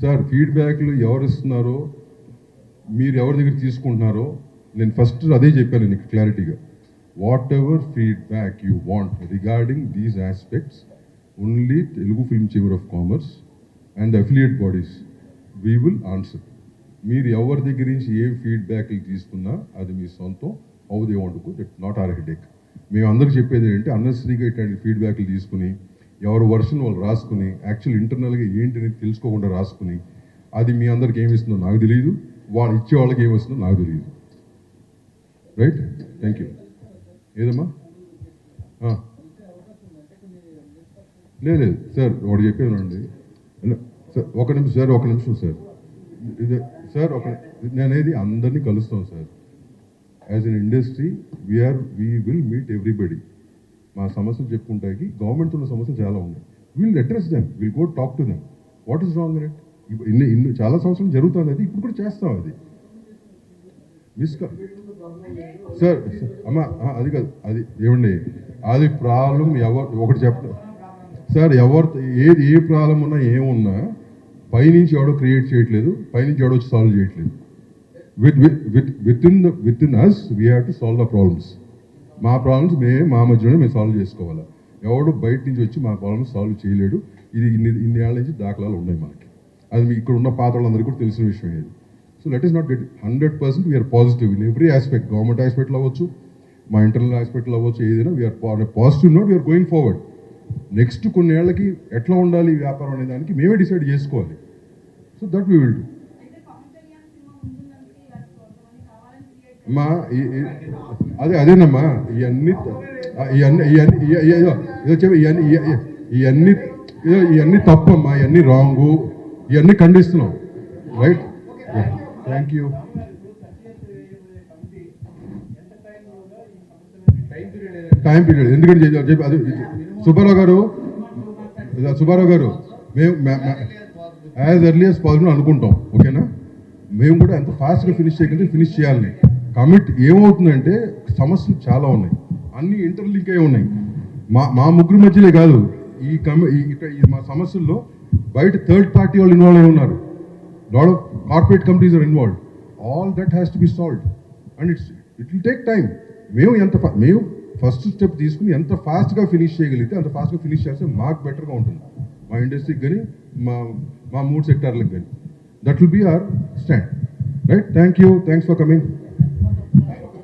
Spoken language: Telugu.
సార్ ఫీడ్బ్యాక్లు ఎవరు ఇస్తున్నారో మీరు ఎవరి దగ్గర తీసుకుంటున్నారో నేను ఫస్ట్ అదే చెప్పాను నీకు క్లారిటీగా. Whatever feedback you want regarding these aspects only Telugu film chamber of commerce and affiliate bodies we will answer మీరు ఎవరి దగ్గర నుంచి ఏ ఫీడ్బ్యాక్లు తీసుకున్నా అది మీ సొంతం how they want that not our headache మేము అందరికి చెప్పేది ఏంటంటే అన్నెసరీగా ఇట్లాంటి ఫీడ్బ్యాక్లు తీసుకుని ఎవరు వర్షన్ వాళ్ళు రాసుకుని యాక్చువల్ ఇంటర్నల్గా ఏంటి అనేది తెలుసుకోకుండా రాసుకుని అది మీ అందరికి ఏమి ఇస్తుందో నాకు తెలియదు. వాళ్ళు ఇచ్చే వాళ్ళకి ఏమి వస్తుందో నాకు తెలియదు. రైట్ థ్యాంక్ యూ ఏదమ్మా? లేదు లేదు. సార్ వాడు చెప్పానండి సార్ ఒక నిమిషం సార్ ఒక నిమిషం సార్ ఇది సార్ ఒక నేనేది అందరినీ కలుస్తాం sir as an industry we are we will meet everybody మా సమస్యలు చెప్పుకుంటాకి గవర్నమెంట్ ఉన్న సమస్యలు చాలా ఉన్నాయి. Will address them will go talk to them what is wrong right ఇన్ని ఇన్ని చాలా సంవత్సరాలు జరుగుతుంది అది. ఇప్పుడు కూడా చేస్తాం అది. మిస్ సార్ అమ్మ అది కాదు. అది ఏమండి? అది ప్రాబ్లం ఎవరు ఒకటి చెప్తా సార్ ఎవరు ఏది ఏ ప్రాబ్లం ఉన్నా ఏమున్నా పైనుంచి ఎవడో క్రియేట్ చేయట్లేదు పైనుంచి ఎవడో వచ్చి సాల్వ్ చేయట్లేదు. With with with with in the with in us we have to solve the problems మా ప్రాబ్లమ్స్ మేము మా మధ్యలోనే మేము సాల్వ్ చేసుకోవాలి. ఎవడు బయట నుంచి వచ్చి మా ప్రాబ్లమ్స్ సాల్వ్ చేయలేడు. ఇది ఇన్ని ఇన్ని ఏళ్ళ నుంచి దాఖలాలు ఉన్నాయి మనకి. అది మీ ఇక్కడ ఉన్న పాత వాళ్ళందరికీ కూడా తెలిసిన విషయం ఏది so let us not get hundred percent we are positive in every aspect government hospital అవ్వచ్చు మా ఇంటర్నల్ హాస్పిటల్ అవ్వచ్చు ఏదైనా we are positive note we are going forward next కొన్ని ఏళ్ళకి ఎట్లా ఉండాలి వ్యాపారం అనే దానికి మేమే డిసైడ్ చేసుకోవాలి. So that we will do అమ్మా అదే అదేనమ్మా ఇవన్నీ ఇవన్నీ ఇవన్నీ చెప్పి ఇవన్నీ ఇవన్నీ ఇవన్నీ తప్పమ్మా ఇవన్నీ రాంగు ఇవన్నీ ఖండిస్తున్నాం right? Thank you. Time period ఎందుకంటే చెప్పి- చెప్పి అది సుబ్బారావు గారు సుబ్బారావు గారు మేము యాజ్ ఎర్లీ యాజ్ పాసిబుల్ అనుకుంటాం ఓకేనా? మేము కూడా ఎంత ఫాస్ట్గా ఫినిష్ చేయగలిగితే ఫినిష్ చేయాలని కమిట్ ఏమవుతుందంటే సమస్యలు చాలా ఉన్నాయి. అన్ని ఇంటర్లింక్ అయి ఉన్నాయి. మా మా ముగ్గురు మధ్యలే కాదు ఈ కమి ఈ- మా సమస్యల్లో బయట థర్డ్ పార్టీ వాళ్ళు ఇన్వాల్వ్ అయి ఉన్నారు. Lot of corporate companies are involve all that has to be solved and it's it will take time మేము ఎంత మేము ఫస్ట్ స్టెప్ తీసుకుని ఎంత ఫాస్ట్గా ఫినిష్ చేయగలిగితే అంత ఫాస్ట్గా ఫినిష్ చేస్తే మాకు బెటర్గా ఉంటుంది. మా ఇండస్ట్రీకి కానీ మా మా మూడు సెక్టార్లకు కానీ. That will be our stand right thank you thanks for coming